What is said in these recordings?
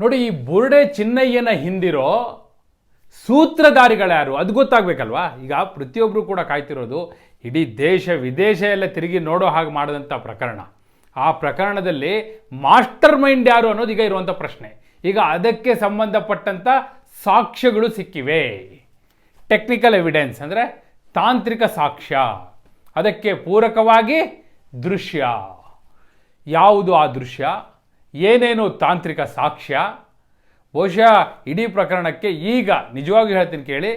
ನೋಡಿ, ಈ ಬುರ್ಡೆ ಚಿನ್ನಯ್ಯನ ಹಿಂದಿರೋ ಸೂತ್ರಧಾರಿಗಳ್ಯಾರು? ಅದು ಗೊತ್ತಾಗಬೇಕಲ್ವಾ? ಈಗ ಪ್ರತಿಯೊಬ್ಬರು ಕೂಡ ಕಾಯ್ತಿರೋದು ಇಡೀ ದೇಶ ವಿದೇಶ ಎಲ್ಲ ತಿರುಗಿ ನೋಡೋ ಹಾಗೆ ಮಾಡಿದಂಥ ಪ್ರಕರಣ. ಆ ಪ್ರಕರಣದಲ್ಲಿ ಮಾಸ್ಟರ್ ಮೈಂಡ್ ಯಾರು ಅನ್ನೋದು ಈಗ ಇರುವಂಥ ಪ್ರಶ್ನೆ. ಈಗ ಅದಕ್ಕೆ ಸಂಬಂಧಪಟ್ಟಂಥ ಸಾಕ್ಷ್ಯಗಳು ಸಿಕ್ಕಿವೆ. ಟೆಕ್ನಿಕಲ್ ಎವಿಡೆನ್ಸ್ ಅಂದರೆ ತಾಂತ್ರಿಕ ಸಾಕ್ಷ್ಯ. ಅದಕ್ಕೆ ಪೂರಕವಾಗಿ ದೃಶ್ಯ. ಯಾವುದು ಆ ದೃಶ್ಯ? ಏನೇನು ತಾಂತ್ರಿಕ ಸಾಕ್ಷ್ಯ? ಬಹುಶಃ ಇಡೀ ಪ್ರಕರಣಕ್ಕೆ ಈಗ ನಿಜವಾಗಿ ಹೇಳ್ತೀನಿ ಕೇಳಿ,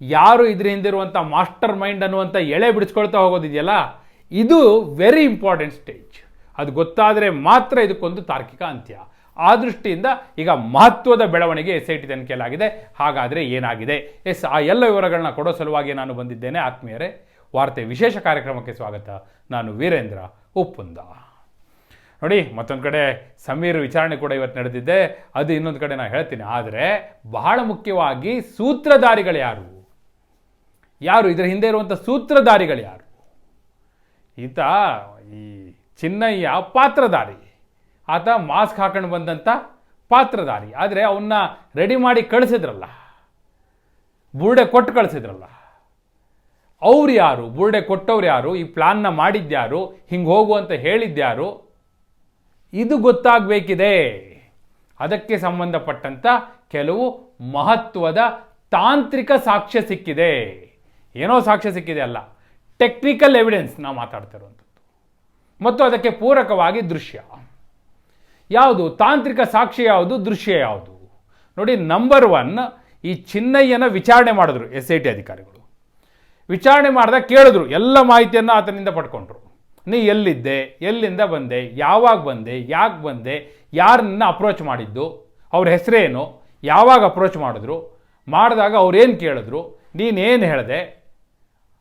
ಯಾರು ಇದ್ರ ಹಿಂದಿರುವಂಥ ಮಾಸ್ಟರ್ ಮೈಂಡ್ ಅನ್ನುವಂಥ ಎಳೆ ಬಿಡಿಸ್ಕೊಳ್ತಾ ಹೋಗೋದಿದೆಯಲ್ಲ, ಇದು ವೆರಿ ಇಂಪಾರ್ಟೆಂಟ್ ಸ್ಟೇಜ್ ಅದು ಗೊತ್ತಾದರೆ ಮಾತ್ರ ಇದಕ್ಕೊಂದು ತಾರ್ಕಿಕ ಅಂತ್ಯ. ಆ ದೃಷ್ಟಿಯಿಂದ ಈಗ ಮಹತ್ವದ ಬೆಳವಣಿಗೆ ಎಸ್ ಐ ಟಿ ತನಿಖೆಯಲ್ಲಾಗಿದೆ ಹಾಗಾದರೆ ಏನಾಗಿದೆ? ಎಸ್, ಆ ಎಲ್ಲ ವಿವರಗಳನ್ನ ಕೊಡೋ ಸಲುವಾಗಿ ನಾನು ಬಂದಿದ್ದೇನೆ. ಆತ್ಮೀಯರೇ, ವಾರ್ತೆ ವಿಶೇಷ ಕಾರ್ಯಕ್ರಮಕ್ಕೆ ಸ್ವಾಗತ. ನಾನು ವೀರೇಂದ್ರ ಉಪ್ಪುಂದ. ನೋಡಿ, ಮತ್ತೊಂದು ಕಡೆ ಸಮೀರ್ ವಿಚಾರಣೆ ಕೂಡ ಇವತ್ತು ನಡೆದಿದ್ದೆ. ಅದು ಇನ್ನೊಂದು ಕಡೆ ನಾನು ಹೇಳ್ತೀನಿ. ಆದರೆ, ಬಹಳ ಮುಖ್ಯವಾಗಿ ಸೂತ್ರಧಾರಿಗಳು ಯಾರು? ಯಾರು? ಇದರ ಹಿಂದೆ ಇರುವಂಥ ಸೂತ್ರಧಾರಿಗಳು ಯಾರು? ಈತ ಈ ಚಿನ್ನಯ್ಯ ಪಾತ್ರಧಾರಿ. ಆತ ಮಾಸ್ಕ್ ಹಾಕೊಂಡು ಬಂದಂಥ ಪಾತ್ರಧಾರಿ. ಆದರೆ ಅವನ್ನ ರೆಡಿ ಮಾಡಿ ಕಳಿಸಿದ್ರಲ್ಲ. ಬುರ್ಡೆ ಕೊಟ್ಟು ಕಳಿಸಿದ್ರಲ್ಲ. ಅವ್ರು ಯಾರು? ಬುರ್ಡೆ ಕೊಟ್ಟವ್ರು ಯಾರು? ಈ ಪ್ಲಾನ್ನ ಮಾಡಿದ್ಯಾರು? ಹಿಂಗೆ ಹೋಗು ಅಂತ ಹೇಳಿದ್ಯಾರು? ಇದು ಗೊತ್ತಾಗಬೇಕಿದೆ. ಅದಕ್ಕೆ ಸಂಬಂಧಪಟ್ಟಂಥ ಕೆಲವು ಮಹತ್ವದ ತಾಂತ್ರಿಕ ಸಾಕ್ಷ್ಯ ಸಿಕ್ಕಿದೆ. ಏನೋ ಸಾಕ್ಷ್ಯ ಸಿಕ್ಕಿದೆ ಅಲ್ಲ. ಟೆಕ್ನಿಕಲ್ ಎವಿಡೆನ್ಸ್ ನಾವು ಮಾತಾಡ್ತಿರುವಂಥದ್ದು ಮತ್ತು ಅದಕ್ಕೆ ಪೂರಕವಾಗಿ ದೃಶ್ಯ. ಯಾವುದು? ತಾಂತ್ರಿಕ ಸಾಕ್ಷ್ಯ ಯಾವುದು? ದೃಶ್ಯ ಯಾವುದು? ನೋಡಿ ನಂಬರ್ ಒನ್ ಈ ಚಿನ್ನಯ್ಯನ ವಿಚಾರಣೆ ಮಾಡಿದ್ರು ಎಸ್ ಐ ಟಿ ಅಧಿಕಾರಿಗಳು. ವಿಚಾರಣೆ ಮಾಡಿದಾಗ ಕೇಳಿದ್ರು. ಎಲ್ಲ ಮಾಹಿತಿಯನ್ನು ಆತನಿಂದ ಪಡ್ಕೊಂಡ್ರು. ನೀ ಎಲ್ಲಿದ್ದೆ? ಎಲ್ಲಿಂದ ಬಂದೆ? ಯಾವಾಗ ಬಂದೆ? ಯಾಕೆ ಬಂದೆ? ಯಾರನ್ನ ಅಪ್ರೋಚ್ ಮಾಡಿದ್ದು? ಅವ್ರ ಹೆಸರೇನು? ಯಾವಾಗ ಅಪ್ರೋಚ್ ಮಾಡಿದ್ರು? ಮಾಡಿದಾಗ ಅವ್ರೇನು ಕೇಳಿದ್ರು? ನೀನೇನು ಹೇಳಿದೆ?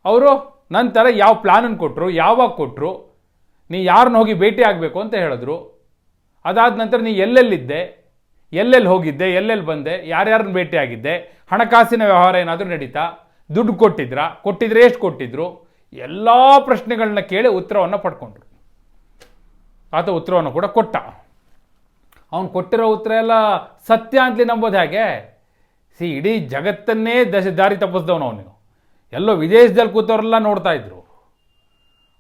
ಅವರು ನಂತರ ಯಾವ ಪ್ಲ್ಯಾನನ್ನು ಕೊಟ್ಟರು ಯಾವಾಗ ಕೊಟ್ಟರು ನೀ ಯಾರನ್ನ ಹೋಗಿ ಭೇಟಿ ಆಗಬೇಕು ಅಂತ ಹೇಳಿದ್ರು. ಅದಾದ ನಂತರ ನೀ ಎಲ್ಲೆಲ್ಲಿದ್ದೆ? ಎಲ್ಲೆಲ್ಲಿ ಹೋಗಿದ್ದೆ? ಎಲ್ಲೆಲ್ಲಿ ಬಂದೆ? ಯಾರ್ಯಾರನ್ನ ಭೇಟಿ ಆಗಿದ್ದೆ? ಹಣಕಾಸಿನ ವ್ಯವಹಾರ ಏನಾದರೂ ನಡೀತಾ? ದುಡ್ಡು ಕೊಟ್ಟಿದ್ರಾ? ಕೊಟ್ಟಿದ್ರೆ ಎಷ್ಟು ಕೊಟ್ಟಿದ್ರು? ಎಲ್ಲ ಪ್ರಶ್ನೆಗಳನ್ನ ಕೇಳಿ ಉತ್ತರವನ್ನು ಪಡ್ಕೊಂಡ್ರು. ಆತ ಉತ್ತರವನ್ನು ಕೂಡ ಕೊಟ್ಟ. ಅವನು ಕೊಟ್ಟಿರೋ ಉತ್ತರ ಎಲ್ಲ ಸತ್ಯ ಅಂತಲಿ ನಂಬೋದು ಹೇಗೆ? ಸಿ, ಇಡೀ ಜಗತ್ತನ್ನೇ ದಶ ದಾರಿ ತಪ್ಪಿಸ್ದವನು ಅವನು. ಎಲ್ಲೋ ವಿದೇಶದಲ್ಲಿ ಕೂತವರೆಲ್ಲ ನೋಡ್ತಾ ಇದ್ರು.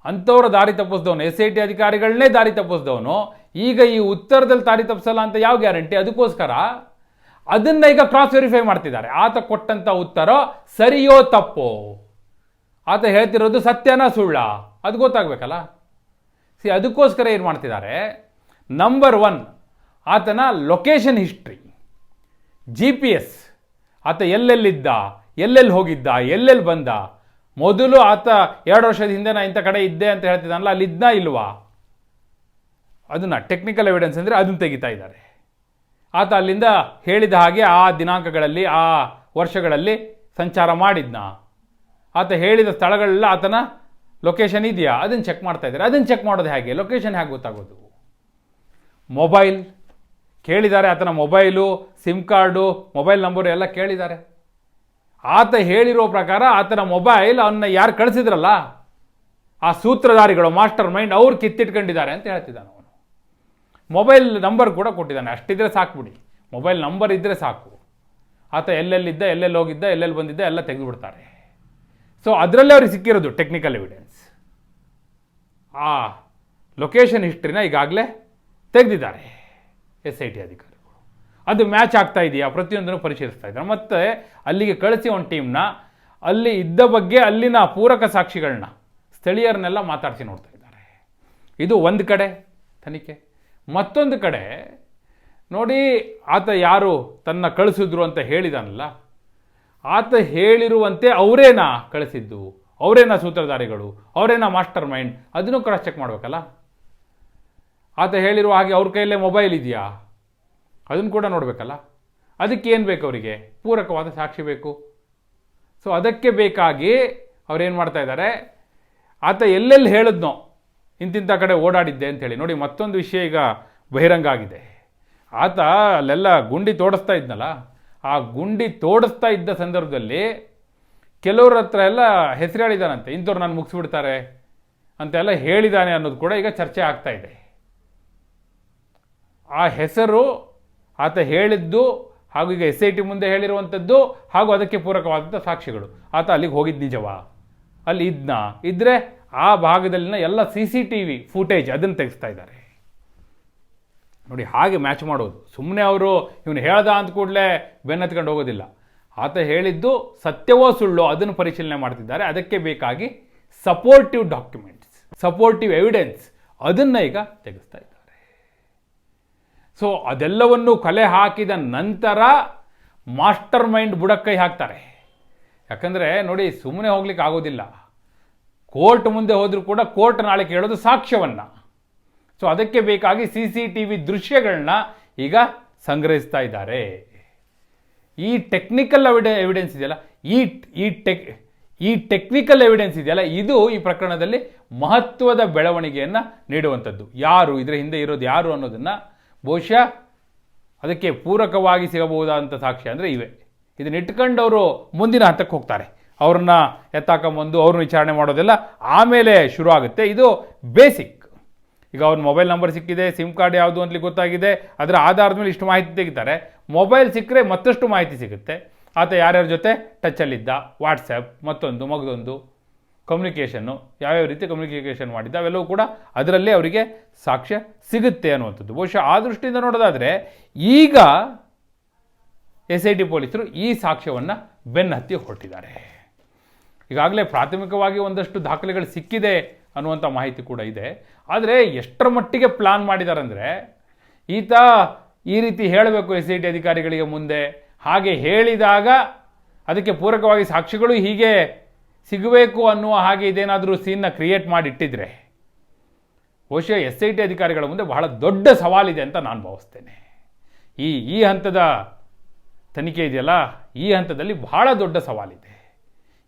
ಅಂಥವ್ರ ದಾರಿ ತಪ್ಪಿಸ್ದವನು, ಎಸ್ ಐ ಟಿ ಅಧಿಕಾರಿಗಳನ್ನೇ ದಾರಿ ತಪ್ಪಿಸ್ದವನು. ಈಗ ಈ ಉತ್ತರದಲ್ಲಿ ದಾರಿ ತಪ್ಪಿಸಲ್ಲ ಅಂತ ಯಾವ ಗ್ಯಾರಂಟಿ? ಅದಕ್ಕೋಸ್ಕರ ಅದನ್ನ ಈಗ ಕ್ರಾಸ್ ವೆರಿಫೈ ಮಾಡ್ತಿದ್ದಾರೆ. ಆತ ಕೊಟ್ಟಂಥ ಉತ್ತರ ಸರಿಯೋ ತಪ್ಪೋ? ಆತ ಹೇಳ್ತಿರೋದು ಸತ್ಯನ ಸುಳ್ಳ. ಅದು ಗೊತ್ತಾಗಬೇಕಲ್ಲ? ಸಿ, ಅದಕ್ಕೋಸ್ಕರ ಏನು ಮಾಡ್ತಿದ್ದಾರೆ? ನಂಬರ್ ಒನ್ ಆತನ location history G P S ಆತ ಎಲ್ಲೆಲ್ಲಿದ್ದ, ಎಲ್ಲೆಲ್ಲಿ ಹೋಗಿದ್ದ, ಎಲ್ಲೆಲ್ಲಿ ಬಂದ? ಮೊದಲು ಆತ ಎರಡು ವರ್ಷದ ಹಿಂದೆ ನಾನು ಇಂಥ ಕಡೆ ಇದ್ದೆ ಅಂತ ಹೇಳ್ತಿದ್ದಾನಲ್ಲ ಅಲ್ಲಿ ಇದ್ನಾ ಇಲ್ವಾ? ಅದನ್ನು ಟೆಕ್ನಿಕಲ್ ಎವಿಡೆನ್ಸ್ ಅಂದರೆ ಅದನ್ನು ತೆಗಿತಾ ಇದ್ದಾರೆ. ಆತ ಅಲ್ಲಿಂದ ಹೇಳಿದ ಹಾಗೆ ಆ ದಿನಾಂಕಗಳಲ್ಲಿ, ಆ ವರ್ಷಗಳಲ್ಲಿ ಸಂಚಾರ ಮಾಡಿದ್ನ. ಆತ ಹೇಳಿದ ಸ್ಥಳಗಳೆಲ್ಲ ಆತನ ಲೊಕೇಶನ್ ಇದೆಯಾ? ಅದನ್ನು ಚೆಕ್ ಮಾಡ್ತಾ ಇದ್ದಾರೆ. ಅದನ್ನು ಚೆಕ್ ಮಾಡೋದು ಹೇಗೆ? ಲೊಕೇಶನ್ ಹೇಗೆ ಗೊತ್ತಾಗೋದು? ಮೊಬೈಲ್ ಕೇಳಿದ್ದಾರೆ ಆತನ mobile SIM card mobile number ಎಲ್ಲ ಕೇಳಿದ್ದಾರೆ. ಆತ ಹೇಳಿರೋ ಪ್ರಕಾರ ಆತನ ಮೊಬೈಲ್ ಅವನ್ನ ಯಾರು ಕಳಿಸಿದ್ರಲ್ಲ, ಆ ಸೂತ್ರಧಾರಿಗಳು ಮಾಸ್ಟರ್ ಮೈಂಡ್ ಅವ್ರು ಕಿತ್ತಿಟ್ಕೊಂಡಿದ್ದಾರೆ ಅಂತ ಹೇಳ್ತಿದ್ದಾನೆ ಅವನು. ಮೊಬೈಲ್ ನಂಬರ್ ಕೂಡ ಕೊಟ್ಟಿದ್ದಾನೆ. ಅಷ್ಟಿದ್ರೆ ಸಾಕ್ಬಿಡಿ ಮೊಬೈಲ್ ನಂಬರ್ ಇದ್ದರೆ ಸಾಕು. ಆತ ಎಲ್ಲೆಲ್ಲಿದ್ದ, ಎಲ್ಲೆಲ್ಲಿ ಹೋಗಿದ್ದ, ಎಲ್ಲೆಲ್ಲಿ ಬಂದಿದ್ದ ಎಲ್ಲ ತೆಗೆದುಬಿಡ್ತಾರೆ ಸೊ ಅದರಲ್ಲೇ ಅವ್ರಿಗೆ ಸಿಕ್ಕಿರೋದು ಟೆಕ್ನಿಕಲ್ ಎವಿಡೆನ್ಸ್ ಆ ಲೊಕೇಶನ್ ಹಿಸ್ಟ್ರಿನ ಈಗಾಗಲೇ ತೆಗೆದಿದ್ದಾರೆ ಎಸ್ ಐ ಟಿ ಅಧಿಕಾರಿಗಳು. ಅದು ಮ್ಯಾಚ್ ಆಗ್ತಾ ಇದೆಯಾ? ಪ್ರತಿಯೊಂದನ್ನು ಪರಿಶೀಲಿಸ್ತಾ ಇದ್ದಾರೆ. ಮತ್ತು ಅಲ್ಲಿಗೆ ಕಳಿಸಿ ಒಂದು ಟೀಮ್ನ ಅಲ್ಲಿ ಇದ್ದ ಬಗ್ಗೆ ಅಲ್ಲಿನ ಪೂರಕ ಸಾಕ್ಷಿಗಳನ್ನ ಸ್ಥಳೀಯರನ್ನೆಲ್ಲ ಮಾತಾಡಿಸಿ ನೋಡ್ತಾ ಇದ್ದಾರೆ. ಇದು ಒಂದು ಕಡೆ ತನಿಖೆ. ಮತ್ತೊಂದು ಕಡೆ ನೋಡಿ, ಆತ ಯಾರು ತನ್ನ ಕಳಿಸಿದ್ರು ಅಂತ ಹೇಳಿದಾನಲ್ಲ ಆತ ಹೇಳಿರುವಂತೆ ಅವರೇನಾ ಕಳಿಸಿದ್ದು? ಅವರೇನಾ ಸೂತ್ರಧಾರಿಗಳು? ಅವರೇನಾ ಮಾಸ್ಟರ್ ಮೈಂಡ್? ಅದನ್ನು ಕ್ರಾಸ್ ಚೆಕ್ ಮಾಡಬೇಕಲ್ಲ? ಆತ ಹೇಳಿರುವ ಹಾಗೆ ಅವ್ರ ಕೈಯಲ್ಲೇ ಮೊಬೈಲ್ ಇದೆಯಾ? ಅದನ್ನು ಕೂಡ ನೋಡಬೇಕಲ್ಲ? ಅದಕ್ಕೆ ಏನು ಬೇಕು ಅವರಿಗೆ? ಪೂರಕವಾದ ಸಾಕ್ಷಿ ಬೇಕು. ಸೊ ಅದಕ್ಕೆ ಬೇಕಾಗಿ ಅವ್ರೇನು ಮಾಡ್ತಾ ಇದ್ದಾರೆ? ಆತ ಎಲ್ಲೆಲ್ಲಿ ಹೇಳಿದ್ನೋ ಇಂತಿಂಥ ಕಡೆ ಓಡಾಡಿದ್ದೆ ಅಂಥೇಳಿ ನೋಡಿ, ಮತ್ತೊಂದು ವಿಷಯ ಈಗ ಬಹಿರಂಗ ಆಗಿದೆ. ಆತ ಅಲ್ಲೆಲ್ಲ ಗುಂಡಿ ತೋಡಿಸ್ತಾ ಇದ್ನಲ್ಲ? ಆ ಗುಂಡಿ ತೋಡಿಸ್ತಾ ಇದ್ದ ಸಂದರ್ಭದಲ್ಲಿ ಕೆಲವ್ರ ಹತ್ರ ಎಲ್ಲ ಹೆಸರಾಡಿದಾನಂತೆ, ಇಂಥವ್ರು ನಾನು ಮುಗಿಸ್ಬಿಡ್ತಾರೆ ಅಂತೆಲ್ಲ ಹೇಳಿದ್ದಾನೆ ಅನ್ನೋದು ಕೂಡ ಈಗ ಚರ್ಚೆ ಆಗ್ತಾ ಇದೆ. ಆ ಹೆಸರು ಆತ ಹೇಳಿದ್ದು ಹಾಗೂ ಈಗ ಎಸ್ ಐ ಟಿ ಮುಂದೆ ಹೇಳಿರುವಂಥದ್ದು ಹಾಗೂ ಅದಕ್ಕೆ ಪೂರಕವಾದಂಥ ಸಾಕ್ಷಿಗಳು. ಆತ ಅಲ್ಲಿಗೆ ಹೋಗಿದ್ದು ನಿಜವಾ? ಅಲ್ಲಿ ಇದ್ನ? ಇದ್ದರೆ ಆ ಭಾಗದಲ್ಲಿನ ಎಲ್ಲ C C T V footage ಅದನ್ನು ತೆಗೆಸ್ತಾ ಇದ್ದಾರೆ. ನೋಡಿ ಹಾಗೆ ಮ್ಯಾಚ್ ಮಾಡೋದು. ಸುಮ್ಮನೆ ಅವರು ಇವನು ಹೇಳ್ದ ಅಂತ ಕೂಡಲೇ ಬೆನ್ನತ್ಕೊಂಡು ಹೋಗೋದಿಲ್ಲ. ಆತ ಹೇಳಿದ್ದು ಸತ್ಯವೋ ಸುಳ್ಳು ಅದನ್ನು ಪರಿಶೀಲನೆ ಮಾಡ್ತಿದ್ದಾರೆ. ಅದಕ್ಕೆ ಬೇಕಾಗಿ ಸಪೋರ್ಟಿವ್ ಡಾಕ್ಯುಮೆಂಟ್ಸ್ ಸಪೋರ್ಟಿವ್ ಎವಿಡೆನ್ಸ್ ಅದನ್ನು ಈಗ ತೆಗೆಸ್ತಾ ಇದ್ದಾರೆ. ಸೊ ಅದೆಲ್ಲವನ್ನು ಕಲೆ ಹಾಕಿದ ನಂತರ ಮಾಸ್ಟರ್ ಮೈಂಡ್ ಬುಡಕ್ಕೈ ಹಾಕ್ತಾರೆ. ಯಾಕಂದರೆ ನೋಡಿ ಸುಮ್ಮನೆ ಹೋಗ್ಲಿಕ್ಕೆ ಆಗೋದಿಲ್ಲ. ಕೋರ್ಟ್ ಮುಂದೆ ಹೋದರೂ ಕೂಡ ಕೋರ್ಟ್ ನಾಳೆ ಕೇಳೋದು ಸಾಕ್ಷ್ಯವನ್ನು. ಸೊ ಅದಕ್ಕೆ ಬೇಕಾಗಿ ಸಿ ಸಿ ಟಿ ವಿ ದೃಶ್ಯಗಳನ್ನ ಈಗ ಸಂಗ್ರಹಿಸ್ತಾ ಇದ್ದಾರೆ. ಈ ಟೆಕ್ನಿಕಲ್ ಎವಿಡೆ ಎವಿಡೆನ್ಸ್ ಇದೆಯಲ್ಲ? ಈ ಈ ಟೆಕ್ ಈ ಟೆಕ್ನಿಕಲ್ ಎವಿಡೆನ್ಸ್ ಇದೆಯಲ್ಲ? ಇದು ಈ ಪ್ರಕರಣದಲ್ಲಿ ಮಹತ್ವದ ಬೆಳವಣಿಗೆಯನ್ನು ನೀಡುವಂಥದ್ದು. ಯಾರು ಇದರ ಹಿಂದೆ ಇರೋದು ಯಾರು ಅನ್ನೋದನ್ನು ಬಹುಶಃ ಅದಕ್ಕೆ ಪೂರಕವಾಗಿ ಸಿಗಬಹುದಾದಂಥ ಸಾಕ್ಷ್ಯ ಅಂದರೆ ಇವೆ. ಇದನ್ನ ಇಟ್ಕೊಂಡು ಅವರು ಮುಂದಿನ ಹಂತಕ್ಕೆ ಹೋಗ್ತಾರೆ. ಅವ್ರನ್ನ ಎತ್ತಾಕೊಂಬಂದು ಅವ್ರನ್ನ ವಿಚಾರಣೆ ಮಾಡೋದೆಲ್ಲ ಆಮೇಲೆ ಶುರು ಆಗುತ್ತೆ ಇದು ಬೇಸಿಕ್ ಈಗ ಅವ್ರ ಮೊಬೈಲ್ ನಂಬರ್ ಸಿಕ್ಕಿದೆ ಸಿಮ್ ಕಾರ್ಡ್ ಯಾವುದು ಅಂತಲಿ ಗೊತ್ತಾಗಿದೆ, ಅದರ ಆಧಾರದ ಮೇಲೆ ಇಷ್ಟು ಮಾಹಿತಿ ತೆಗಿತಾರೆ. ಮೊಬೈಲ್ ಸಿಕ್ಕರೆ ಮತ್ತಷ್ಟು ಮಾಹಿತಿ ಸಿಗುತ್ತೆ. ಆತ ಯಾರ್ಯಾರ ಜೊತೆ ಟಚ್ಚಲ್ಲಿದ್ದ ವಾಟ್ಸಪ್ ಮತ್ತೊಂದು, ಮಗದೊಂದು ಕಮ್ಯುನಿಕೇಷನ್ನು ಯಾವ್ಯಾವ ರೀತಿ ಕಮ್ಯುನಿಕೇಷನ್ ಮಾಡಿದ್ದ, ಅವೆಲ್ಲವೂ ಕೂಡ ಅದರಲ್ಲೇ ಅವರಿಗೆ ಸಾಕ್ಷ್ಯ ಸಿಗುತ್ತೆ ಅನ್ನುವಂಥದ್ದು. ಬಹುಶಃ ಆ ದೃಷ್ಟಿಯಿಂದ ನೋಡೋದಾದರೆ, ಈಗ ಎಸ್ ಐ ಟಿ ಪೊಲೀಸರು ಈ ಸಾಕ್ಷ್ಯವನ್ನು ಬೆನ್ನತ್ತಿ ಹೊರಟಿದ್ದಾರೆ. ಈಗಾಗಲೇ ಪ್ರಾಥಮಿಕವಾಗಿ ಒಂದಷ್ಟು ದಾಖಲೆಗಳು ಸಿಕ್ಕಿದೆ. ಅನ್ನುವಂಥ ಮಾಹಿತಿ ಕೂಡ ಇದೆ. ಆದರೆ ಎಷ್ಟರ ಮಟ್ಟಿಗೆ ಪ್ಲಾನ್ ಮಾಡಿದ್ದಾರೆ ಅಂದರೆ ಈತ ಈ ರೀತಿ ಹೇಳಬೇಕು ಎಸ್ ಐ ಟಿ ಅಧಿಕಾರಿಗಳಿಗೆ ಮುಂದೆ. ಹಾಗೆ ಹೇಳಿದಾಗ ಅದಕ್ಕೆ ಪೂರಕವಾಗಿ ಸಾಕ್ಷಿಗಳು ಹೀಗೆ ಸಿಗಬೇಕು ಅನ್ನುವ ಹಾಗೆ ಇದೇನಾದರೂ ಸೀನ್ನ ಕ್ರಿಯೇಟ್ ಮಾಡಿಟ್ಟಿದ್ರೆ, ಬಹುಶಃ ಎಸ್ ಐ ಟಿ ಅಧಿಕಾರಿಗಳ ಮುಂದೆ ಬಹಳ ದೊಡ್ಡ ಸವಾಲಿದೆ ಅಂತ ನಾನು ಭಾವಿಸ್ತೇನೆ. ಈ ಈ ಹಂತದ ತನಿಖೆ ಇದೆಯಲ್ಲ, ಈ ಹಂತದಲ್ಲಿ ಬಹಳ ದೊಡ್ಡ ಸವಾಲಿದೆ.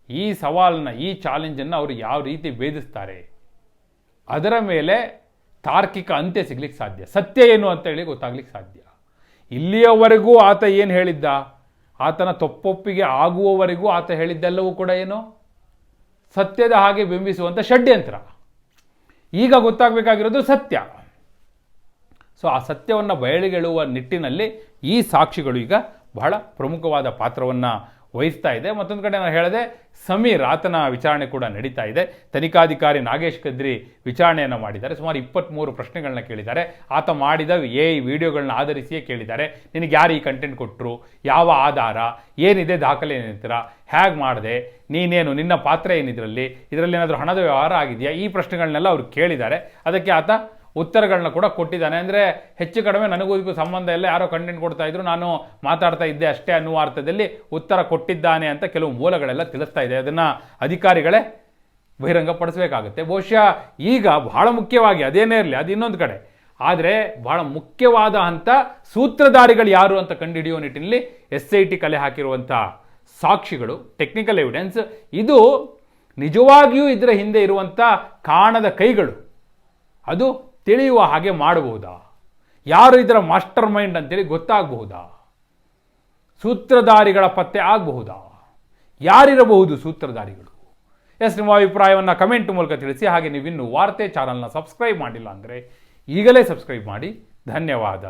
ಈ ಸವಾಲನ್ನ, ಈ ಚಾಲೆಂಜನ್ನು ಅವರು ಯಾವ ರೀತಿ ಭೇದಿಸ್ತಾರೆ? ಅದರ ಮೇಲೆ ತಾರ್ಕಿಕ ಅಂತ್ಯ ಸಿಗ್ಲಿಕ್ಕೆ ಸಾಧ್ಯ. ಸತ್ಯ ಏನು ಅಂತ ಹೇಳಿ ಗೊತ್ತಾಗ್ಲಿಕ್ಕೆ ಸಾಧ್ಯ. ಇಲ್ಲಿಯವರೆಗೂ ಆತ ಏನು ಹೇಳಿದ್ದ? ಆತನ ತಪ್ಪೊಪ್ಪಿಗೆ ಆಗುವವರೆಗೂ ಆತ ಹೇಳಿದ್ದೆಲ್ಲವೂ ಕೂಡ ಏನು? ಸತ್ಯದ ಹಾಗೆ ಬಿಂಬಿಸುವಂಥ ಷಡ್ಯಂತ್ರ. ಈಗ ಗೊತ್ತಾಗಬೇಕಾಗಿರೋದು ಸತ್ಯ. ಸೊ ಆ ಸತ್ಯವನ್ನು ಬಯಲಿಗೆಳುವ ನಿಟ್ಟಿನಲ್ಲಿ ಈ ಸಾಕ್ಷಿಗಳು ಈಗ ಬಹಳ ಪ್ರಮುಖವಾದ ಪಾತ್ರವನ್ನು ವಹಿಸ್ತಾ ಇದೆ. ಮತ್ತೊಂದು ಕಡೆ ನಾನು ಹೇಳಿದೆ, ಸಮೀರ್ ಆತನ ವಿಚಾರಣೆ ಕೂಡ ನಡೀತಾ ಇದೆ. ತನಿಖಾಧಿಕಾರಿ ನಾಗೇಶ್ ಕದ್ರಿ ವಿಚಾರಣೆಯನ್ನು ಮಾಡಿದ್ದಾರೆ. ಸುಮಾರು ಇಪ್ಪತ್ತ್ಮೂರು ಪ್ರಶ್ನೆಗಳನ್ನ ಕೇಳಿದ್ದಾರೆ. ಆತ ಮಾಡಿದ ಎ ವಿಡಿಯೋಗಳನ್ನ ಆಧರಿಸಿಯೇ ಕೇಳಿದ್ದಾರೆ. ನಿನಗೆ ಯಾರು ಈ ಕಂಟೆಂಟ್ ಕೊಟ್ಟರು ಯಾವ ಆಧಾರ? ಏನಿದೆ ದಾಖಲೆ ಏನಿರ್ತೀರ ಹೇಗೆ ಮಾಡಿದೆ? ನೀನೇನು? ನಿನ್ನ ಪಾತ್ರ ಏನಿದ್ರಲ್ಲಿ? ಇದರಲ್ಲಿ ಏನಾದರೂ ಹಣದ ವ್ಯವಹಾರ ಆಗಿದೆಯಾ? ಈ ಪ್ರಶ್ನೆಗಳನ್ನೆಲ್ಲ ಅವರು ಕೇಳಿದ್ದಾರೆ. ಅದಕ್ಕೆ ಆತ ಉತ್ತರಗಳನ್ನ ಕೂಡ ಕೊಟ್ಟಿದ್ದಾನೆ. ಅಂದರೆ ಹೆಚ್ಚು ಕಡಿಮೆ ನನಗೂ ಸಂಬಂಧ ಇಲ್ಲ. ಯಾರೋ ಕಂಟೆಂಟ್ ಕೊಡ್ತಾ ಇದ್ರು ನಾನು ಮಾತಾಡ್ತಾ ಇದ್ದೆ ಅಷ್ಟೇ ಅನ್ನುವ ಅರ್ಥದಲ್ಲಿ ಉತ್ತರ ಕೊಟ್ಟಿದ್ದಾನೆ ಅಂತ ಕೆಲವು ಮೂಲಗಳೆಲ್ಲ ತಿಳಿಸ್ತಾ ಇದೆ. ಅದನ್ನು ಅಧಿಕಾರಿಗಳೇ ಬಹಿರಂಗಪಡಿಸಬೇಕಾಗುತ್ತೆ. ಬಹುಶಃ ಈಗ ಬಹಳ ಮುಖ್ಯವಾಗಿ ಅದೇನೇ ಇರಲಿ, ಅದು ಇನ್ನೊಂದು ಕಡೆ. ಆದರೆ ಬಹಳ ಮುಖ್ಯವಾದ ಅಂತ ಸೂತ್ರಧಾರಿಗಳು ಯಾರು ಅಂತ ಕಂಡುಹಿಡಿಯುವ ನಿಟ್ಟಿನಲ್ಲಿ ಎಸ್ ಐ ಟಿ ಕಲೆ ಹಾಕಿರುವಂಥ ಸಾಕ್ಷಿಗಳು ಟೆಕ್ನಿಕಲ್ ಎವಿಡೆನ್ಸ್ ಇದು ನಿಜವಾಗಿಯೂ ಇದರ ಹಿಂದೆ ಇರುವಂಥ ಕಾಣದ ಕೈಗಳು. ಅದು ತಿಳಿಯುವ ಹಾಗೆ ಮಾಡಬಹುದಾ? ಯಾರು ಇದರ ಮಾಸ್ಟರ್ ಮೈಂಡ್ ಅಂತೇಳಿ ಗೊತ್ತಾಗಬಹುದಾ? ಸೂತ್ರಧಾರಿಗಳ ಪತ್ತೆ ಆಗಬಹುದಾ? ಯಾರಿರಬಹುದು ಸೂತ್ರಧಾರಿಗಳು? ಎಸ್, ನಿಮ್ಮ ಅಭಿಪ್ರಾಯವನ್ನು ಕಮೆಂಟ್ ಮೂಲಕ ತಿಳಿಸಿ, ಹಾಗೆ ನೀವಿನ್ನು ವಾರ್ತೆ ಚಾನಲ್ನ ಸಬ್ಸ್ಕ್ರೈಬ್ ಮಾಡಿಲ್ಲ ಅಂದರೆ ಈಗಲೇ ಸಬ್ಸ್ಕ್ರೈಬ್ ಮಾಡಿ. ಧನ್ಯವಾದ.